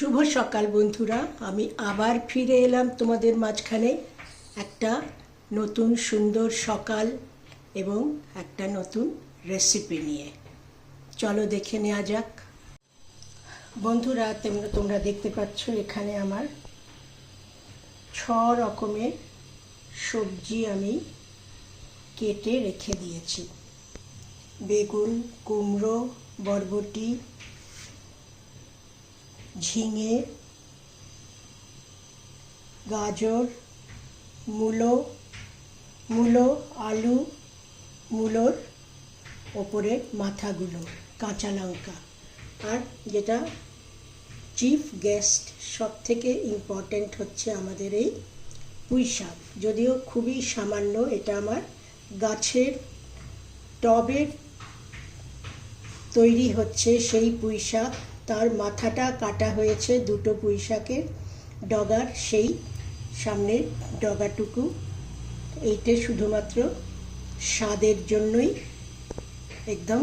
শুভ সকাল বন্ধুরা। আমি আবার ফিরে এলাম তোমাদের মাঝখানে একটা নতুন সুন্দর সকাল এবং একটা নতুন রেসিপি নিয়ে। চলো দেখে নেওয়া যাক। বন্ধুরা তোমরা তোমরা দেখতে পাচ্ছ এখানে আমার ছ রকমের সবজি আমি কেটে রেখে দিয়েছি। বেগুন, কুমড়ো, বরবটি ঝিঙে, গাজর, মূলো মূলো, আলু, মূলোর ওপরের মাথাগুলো, কাঁচা লঙ্কা। আর যেটা চিফ গেস্ট সব থেকে ইম্পর্ট্যান্ট হচ্ছে আমাদের এই পুঁই শাক। যদিও খুবই সামান্য, এটা আমার গাছের টবের তৈরি হচ্ছে সেই পুঁই শাক। তার মাথাটা কাটা হয়েছে দুটো পুঁই শাকের ডগার সেই সামনের ডগাটুকু। এইটা শুধুমাত্র স্বাদের জন্যই একদম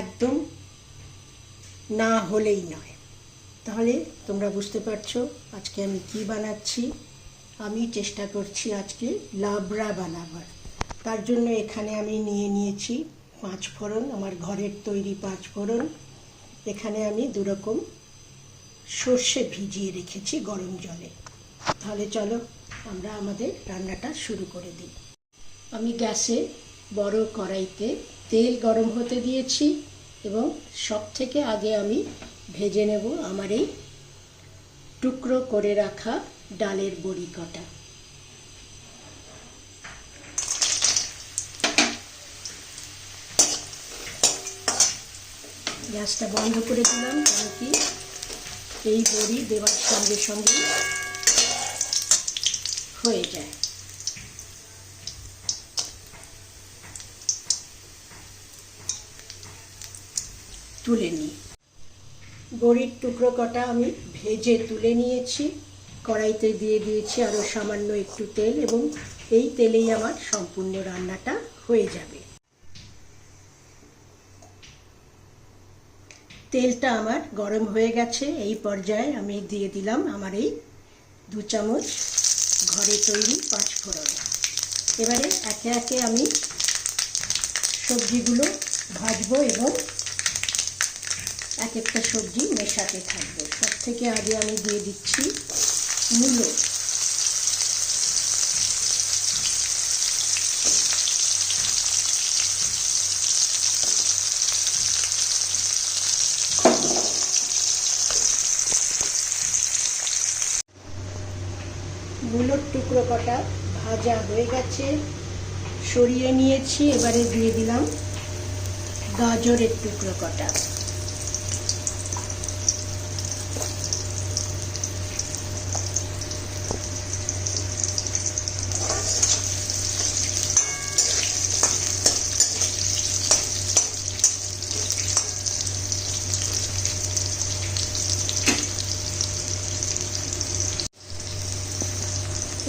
একদম না হলেই নয়। তাহলে তোমরা বুঝতে পারছ আজকে আমি কি বানাচ্ছি। আমি চেষ্টা করছি আজকে লাবড়া বানাবার। তার জন্য এখানে আমি নিয়ে নিয়েছি পাঁচ ফোড়ন আমার ঘরের তৈরি পাঁচ ফোড়ন এখানে আমি দুরকম সর্ষে ভিজিয়ে রেখেছি গরম জলে। তাহলে চলো আমরা আমাদের রান্নাটা শুরু করে দিই। আমি গ্যাসে বড় কড়াইতে তেল গরম হতে দিয়েছি এবং সব থেকে আগে আমি ভেজে নেব আমার এই টুকরো করে রাখা ডালের বড়ি কটা। গ্যাসটা বন্ধ করে দিলাম কারণ কি এই বড়ি দেওয়ার সঙ্গে সঙ্গে হয়ে যায়। তুলে নিই বড়ির টুকরো কটা আমি ভেজে তুলে নিয়েছি। কড়াইতে দিয়ে দিয়েছি আরও সামান্য একটু তেল এবং এই তেলেই আমার সম্পূর্ণ রান্নাটা হয়ে যাবে। তেলটা আমার গরম হয়ে গেছে, এই পর্যায়ে আমি দিয়ে দিলাম আমার এই দু চামচ ঘরে তৈরি পাঁচ ফোড়ন এবারে একে একে আমি সবজিগুলো ভাজবো এবং এক একটা সবজি মেশাতে থাকব। সব থেকে আগে আমি দিয়ে দিচ্ছি মূলো মূলোর টুকরো কটা ভাজা হয়ে গেছে। সরিয়ে নিয়েছি এবারে দিয়ে দিলাম গাজরের টুকরো কটা।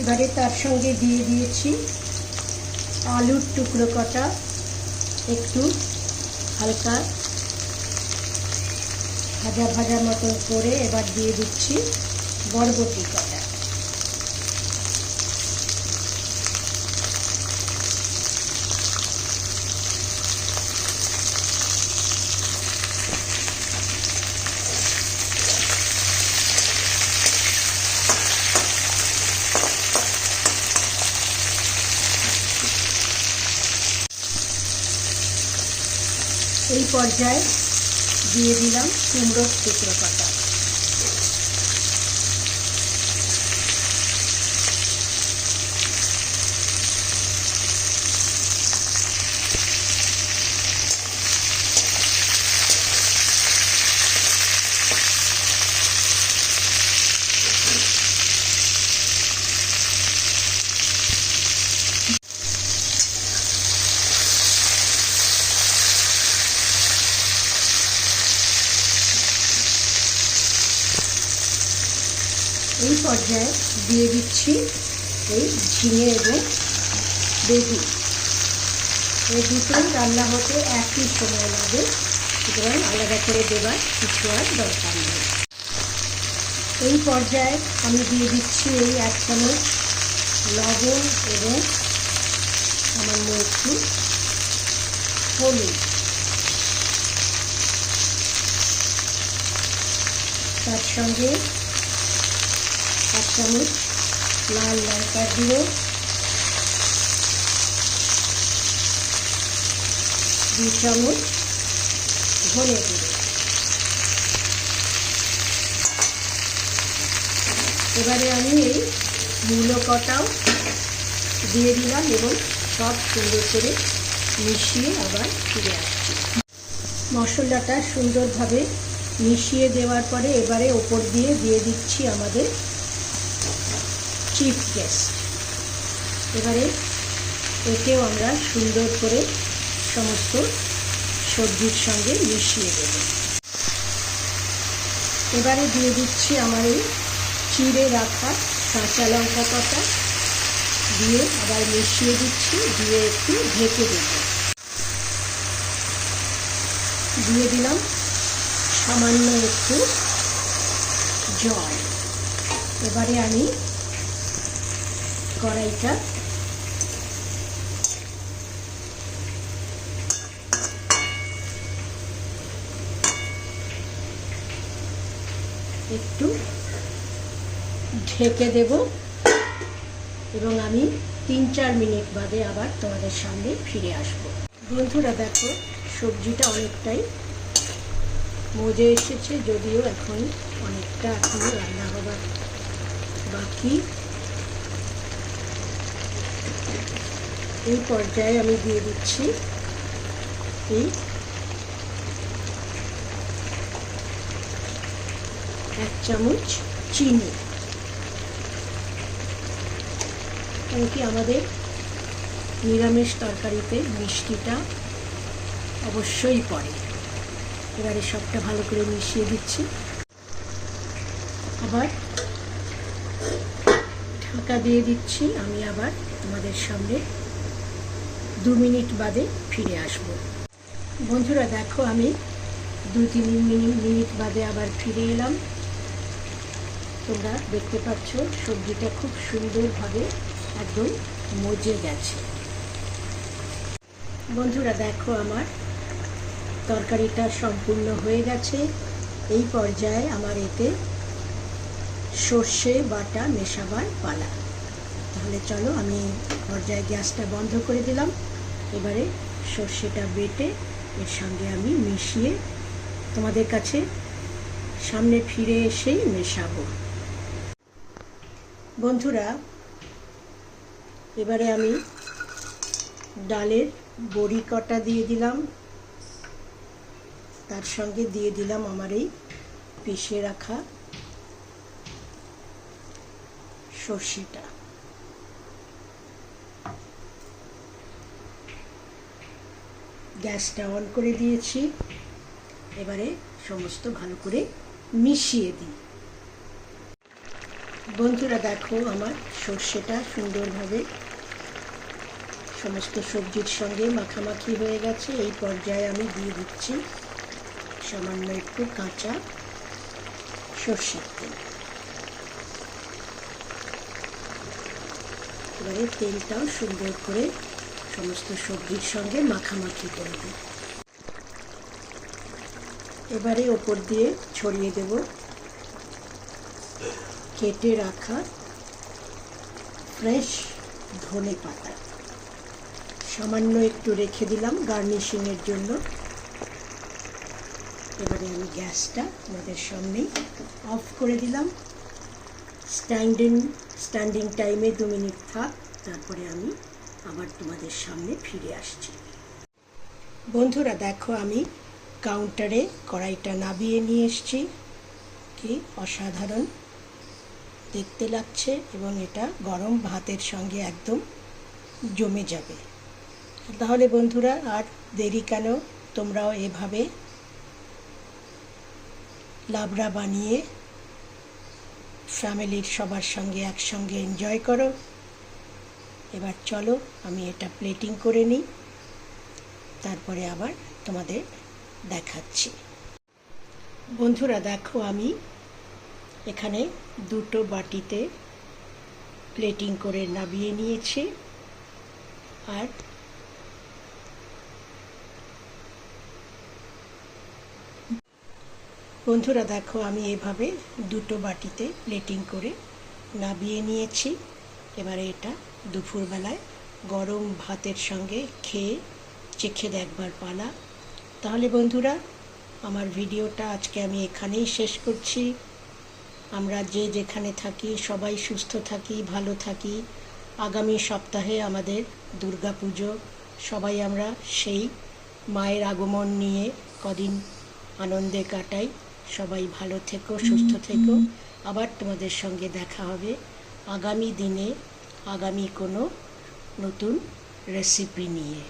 এবারে তার সঙ্গে দিয়ে দিয়েছি আলুর টুকরো কটা, একটু হালকা ভাজা ভাজা মতন করে এবার দিয়ে দিচ্ছি বরবটি কটা। এই পর্যায়ে দিয়ে দিলাম কুমড়োর টুকরো কাটা পর্যায়ে দিয়ে দিচ্ছি এই ঝিঙে এবং বেগুন। এই দুটোই রান্না হতে একই সময় লাগে, সুতরাং আলাদা করে দেবার কিছু আর দরকার নেই। এই পর্যায়ে আমি দিয়ে দিচ্ছি এই এক চামচ লবণ এবং সামান্য একটু হলুদ। তার সঙ্গে এক চামচ লাল লঙ্কা গুঁড়ো দু চামচ ধনে গুঁড়ো। এবারে আমি এই মূলো কটাও দিয়ে দিলাম এবং সব সুন্দর করে মিশিয়ে আবার ফিরে আসছি। মশলাটা সুন্দরভাবে মিশিয়ে দেওয়ার পরে এবারে ওপর দিয়ে দিয়ে দিচ্ছি আমাদের চিফ গেস্ট এবারে একেও আমরা সুন্দর করে সমস্ত সবজির সঙ্গে মিশিয়ে দেব। এবারে দিয়ে দিচ্ছি আমার এই চিড়ে রাখা কাঁচা লঙ্কা পাতা। দিয়ে আবার মিশিয়ে দিচ্ছি, দিয়ে একটু ঢেকে দেব। দিয়ে দিলাম সামান্য একটু জল। এবারে আমি কড়াইটা। একটু ঢেকে দেব এবং আমি তিন চার মিনিট বাদে আবার তোমাদের সামনে ফিরে আসব। বন্ধুরা, দেখো, সবজিটা অনেকটাই মজে এসেছে, যদিও এখন অনেকটা এখনও রান্না হবার বাকি। এই পর্যায়ে আমি দিয়ে দিচ্ছি এই এক চামচ চিনি। কারণ কি আমাদের নিরামিষ তরকারিতে মিষ্টিটা অবশ্যই পড়ে। এবারে সবটা ভালো করে মিশিয়ে দিচ্ছি। আবার ঢাকা দিয়ে দিচ্ছি। আমি আবার তোমাদের সামনে দু মিনিট বাদে ফিরে আসব। বন্ধুরা, দেখো আমি দু তিন মিনিট মিনিট বাদে আবার ফিরে এলাম। তোমরা দেখতে পাচ্ছ, সবজিটা খুব সুন্দরভাবে একদম মজে গেছে। বন্ধুরা, দেখো আমার তরকারিটা সম্পূর্ণ হয়ে গেছে। এই পর্যায়ে আমার এতে সর্ষে বাটা মেশাবার পালা। তাহলে চলো, আমি পর্যায়ে গ্যাসটা বন্ধ করে দিলাম। এবারে সর্ষেটা বেটে এর সঙ্গে আমি মিশিয়ে তোমাদের কাছে সামনে ফিরে এসেই মেশাবো। বন্ধুরা, এবারে আমি ডালের বড়ি কটা দিয়ে দিলাম। তার সঙ্গে দিয়ে দিলাম আমার এই পিষে রাখা সর্ষেটা। গ্যাসটা অন করে দিয়েছি। এবারে সমস্ত ভালো করে মিশিয়ে দিই। বন্ধুরা, দেখো আমার সর্ষেটা সুন্দরভাবে সমস্ত সবজির সঙ্গে মাখামাখি হয়ে গেছে। এই পর্যায়ে আমি দিয়ে দিচ্ছি সামান্য একটু কাঁচা সর্ষের তেল। এবারে তেলটাও সুন্দর করে সমস্ত সবজির সঙ্গে মাখামাখি করে দিই এবারে ওপর দিয়ে ছড়িয়ে দেব। কেটে রাখা ফ্রেশ ধনে পাতা। সামান্য একটু রেখে দিলাম গার্নিশিংয়ের জন্য। এবারে আমি গ্যাসটা তোমাদের সামনেই অফ করে দিলাম। স্ট্যান্ডিং স্ট্যান্ডিং টাইমে দু মিনিট থাক, তারপরে আমি আবার তোমাদের সামনে ফিরে আসছি। বন্ধুরা, দেখো আমি কাউন্টারে কড়াইটা নাবিয়ে নিয়ে এসছি। কি অসাধারণ। দেখতে লাগছে এবং এটা গরম ভাতের সঙ্গে একদম জমে যাবে। তাহলে বন্ধুরা, আর দেরি কেন? তোমরাও এভাবে লাবড়া বানিয়ে ফ্যামিলির সবার সঙ্গে একসঙ্গে এনজয় করো। এবার চলো, আমি এটা প্লেটিং করে নিই। তারপরে আবার তোমাদের দেখাচ্ছি। বন্ধুরা, দেখো আমি এখানে দুটো বাটিতে প্লেটিং করে নামিয়ে নিয়েছি। আর বন্ধুরা, দেখো আমি এভাবে দুটো বাটিতে প্লেটিং করে নামিয়ে নিয়েছি। এবারে এটা দুপুরবেলায় গরম ভাতের সঙ্গে খেয়ে চেখে দেখবার পালা। তাহলে বন্ধুরা আমার ভিডিওটা আজকে আমি এখানেই শেষ করছি। আমরা যে যেখানে থাকি সবাই সুস্থ থাকি ভালো থাকি। আগামী সপ্তাহে আমাদের দুর্গা পুজো সবাই আমরা সেই মায়ের আগমন নিয়ে কদিন আনন্দে কাটাই। সবাই ভালো থেকো সুস্থ থেকো। আবার তোমাদের সঙ্গে দেখা হবে। আগামী দিনে আগামী কোনো নতুন রেসিপি নিয়ে।